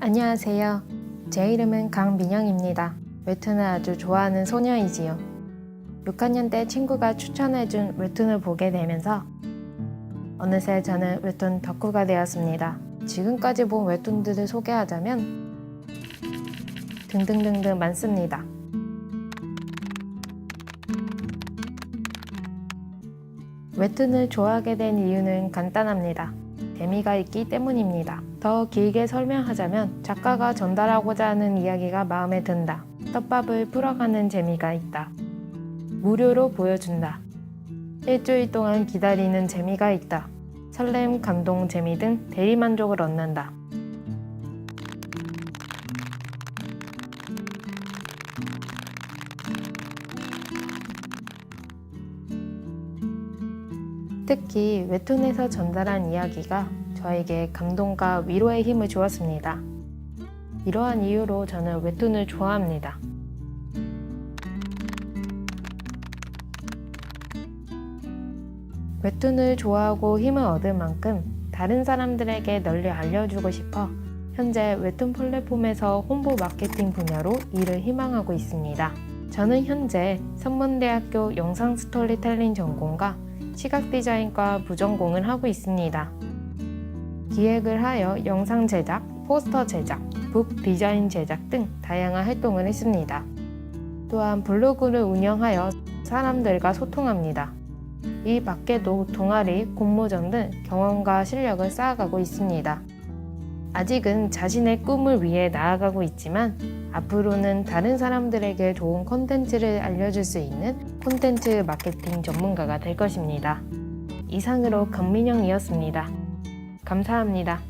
안녕하세요. 제 이름은 강민영입니다. 웹툰을 아주 좋아하는 소녀이지요. 6학년 때 친구가 추천해준 웹툰을 보게 되면서 어느새 저는 웹툰 덕후가 되었습니다. 지금까지 본 웹툰들을 소개하자면 등등등등 많습니다. 웹툰을 좋아하게 된 이유는 간단합니다. 재미가 있기 때문입니다. 더 길게 설명하자면 작가가 전달하고자 하는 이야기가 마음에 든다. 떡밥을 풀어가는 재미가 있다. 무료로 보여준다. 일주일 동안 기다리는 재미가 있다. 설렘, 감동, 재미 등 대리만족을 얻는다. 특히 웹툰에서 전달한 이야기가 저에게 감동과 위로의 힘을 주었습니다. 이러한 이유로 저는 웹툰을 좋아합니다. 웹툰을 좋아하고 힘을 얻을 만큼 다른 사람들에게 널리 알려주고 싶어 현재 웹툰 플랫폼에서 홍보 마케팅 분야로 일을 희망하고 있습니다. 저는 현재 선문대학교 영상 스토리텔링 전공과 시각 디자인과 부전공을 하고 있습니다. 기획을 하여 영상 제작, 포스터 제작, 북 디자인 제작 등 다양한 활동을 했습니다. 또한 블로그를 운영하여 사람들과 소통합니다. 이 밖에도 동아리, 공모전 등 경험과 실력을 쌓아가고 있습니다. 아직은 자신의 꿈을 위해 나아가고 있지만 앞으로는 다른 사람들에게 좋은 콘텐츠를 알려줄 수 있는 콘텐츠 마케팅 전문가가 될 것입니다. 이상으로 강민영이었습니다. 감사합니다.